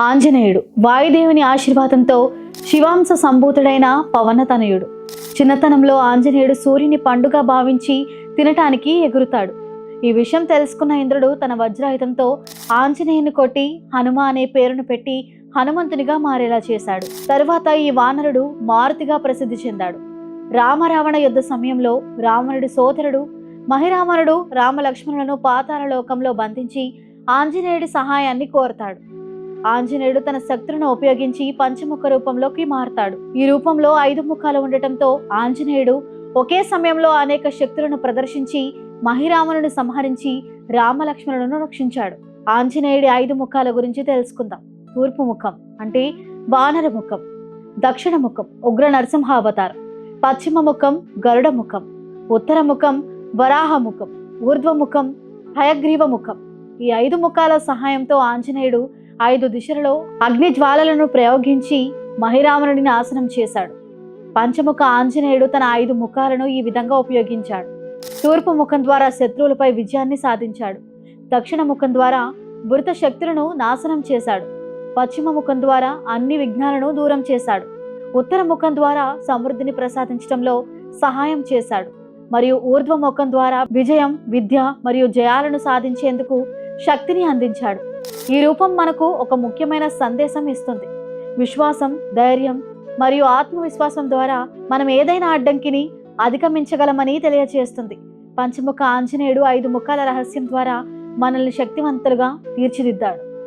ఆంజనేయుడు. వాయుదేవుని ఆశీర్వాదంతో శివాంశ సంభూతుడైన పవనతనయుడు. చిన్నతనంలో ఆంజనేయుడు సూర్యుని పండుగ భావించి తినటానికి ఎగురుతాడు. ఈ విషయం తెలుసుకున్న ఇంద్రుడు తన వజ్రాయుధంతో ఆంజనేయుని కొట్టి హనుమ అనే పేరును పెట్టి హనుమంతునిగా మారేలా చేశాడు. తరువాత ఈ వానరుడు మారుతిగా ప్రసిద్ధి చెందాడు. రామరావణ యుద్ధ సమయంలో రావణుడి సోదరుడు మహిరావణుడు రామలక్ష్మణులను పాతాళ లోకంలో బంధించి ఆంజనేయుడి సహాయాన్ని కోరతాడు. ఆంజనేయుడు తన శక్తులను ఉపయోగించి పంచముఖ రూపంలోకి మారతాడు. ఈ రూపంలో ఐదు ముఖాలు ఉండటంతో ఆంజనేయుడు ఒకే సమయంలో అనేక శక్తులను ప్రదర్శించి మహిరావణుని సంహరించి రామలక్ష్మణులను రక్షించాడు. ఆంజనేయుడి ఐదు ముఖాల గురించి తెలుసుకుందాం. తూర్పు ముఖం అంటే వానర ముఖం దక్షిణ ముఖం ఉగ్ర నరసింహావతారం పశ్చిమ ముఖం గరుడ ముఖం ఉత్తర ముఖం వరాహ ముఖం ఊర్ధ్వముఖం హయగ్రీవ ముఖం. ఈ ఐదు ముఖాల సహాయంతో ఆంజనేయుడు ఐదు దిశలలో అగ్ని జ్వాలలను ప్రయోగించి మహిరావణుడిని నాశనం చేశాడు. పంచముఖ ఆంజనేయుడు తన ఐదు ముఖాలను ఈ విధంగా ఉపయోగించాడు. తూర్పు ముఖం ద్వారా శత్రువులపై విజయాన్ని సాధించాడు. దక్షిణ ముఖం ద్వారా బురత శక్తులను నాశనం చేశాడు. పశ్చిమ ముఖం ద్వారా అన్ని విఘ్నాలను దూరం చేశాడు. ఉత్తర ముఖం ద్వారా సమృద్ధిని ప్రసాదించడంలో సహాయం చేశాడు. మరియు ఊర్ధ్వ ముఖం ద్వారా విజయం విద్య మరియు జయాలను సాధించేందుకు శక్తిని అందించాడు. ఈ రూపం మనకు ఒక ముఖ్యమైన సందేశం ఇస్తుంది. విశ్వాసం ధైర్యం మరియు ఆత్మవిశ్వాసం ద్వారా మనం ఏదైనా అడ్డంకిని అధిగమించగలమని తెలియజేస్తుంది పంచముఖ ఆంజనేయుడు ఐదు ముఖాల రహస్యం ద్వారా మనల్ని శక్తివంతులుగా తీర్చిదిద్దాడు.